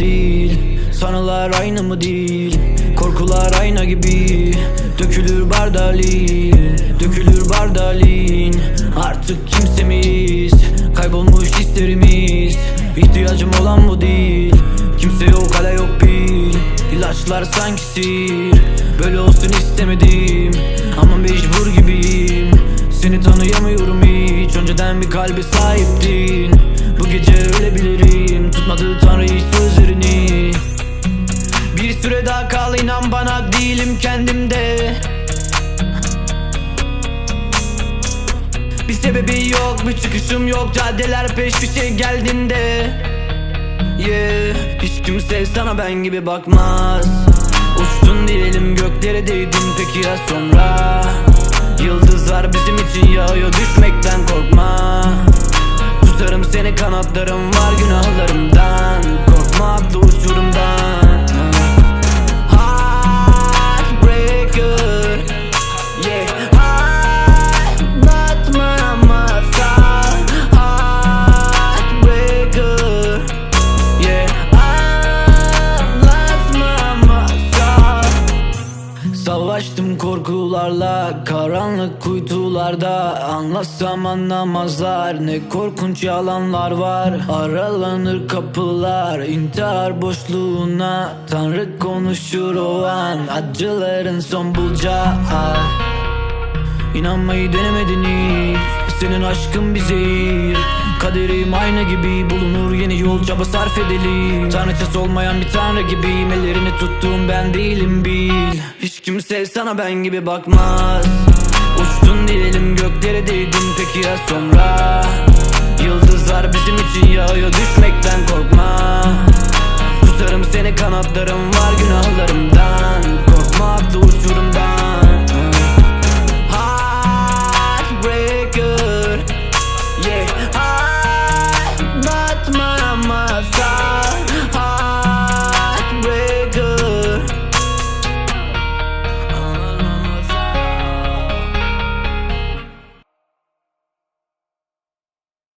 değil. Sanılar aynı mı değil? Korkular ayna gibi. Dökülür bardalin Dökülür bardalin Artık kimsemiz Kaybolmuş hislerimiz. İhtiyacım olan bu değil. Kimse yok hala yok pil İlaçlar sanki sihir. Böyle olsun istemedim. Ama mecbur gibiyim. Seni tanıyamıyorum hiç. Önceden bir kalbe sahiptin değilim kendimde. Bir sebebi yok bir çıkışım yok Caddeler peş peşe geldiğinde. Yeah Hiç kimse sana ben gibi bakmaz. Uçtun diyelim göklere değdin peki ya sonra? Yıldızlar bizim için yağıyor düşmekten korkularla Karanlık kuytularda Anlatsam anlamazlar. Ne korkunç yalanlar var Aralanır kapılar. İntihar boşluğuna Tanrı konuşur o an. Acıların son bulacağı. İnanmayı denemedin hiç Senin aşkın bir zehir Kaderim ayna gibi bulunur yeni yol çaba sarf edelim. Tanrıçası olmayan bir tanrı gibiyim Ellerini tuttuğum ben değilim bil Kimse sana ben gibi bakmaz. Uçtun diyelim göklere değdin peki ya sonra? Yıldızlar bizim için yağıyor düşmekten korkma. Tutarım seni kanatlarım var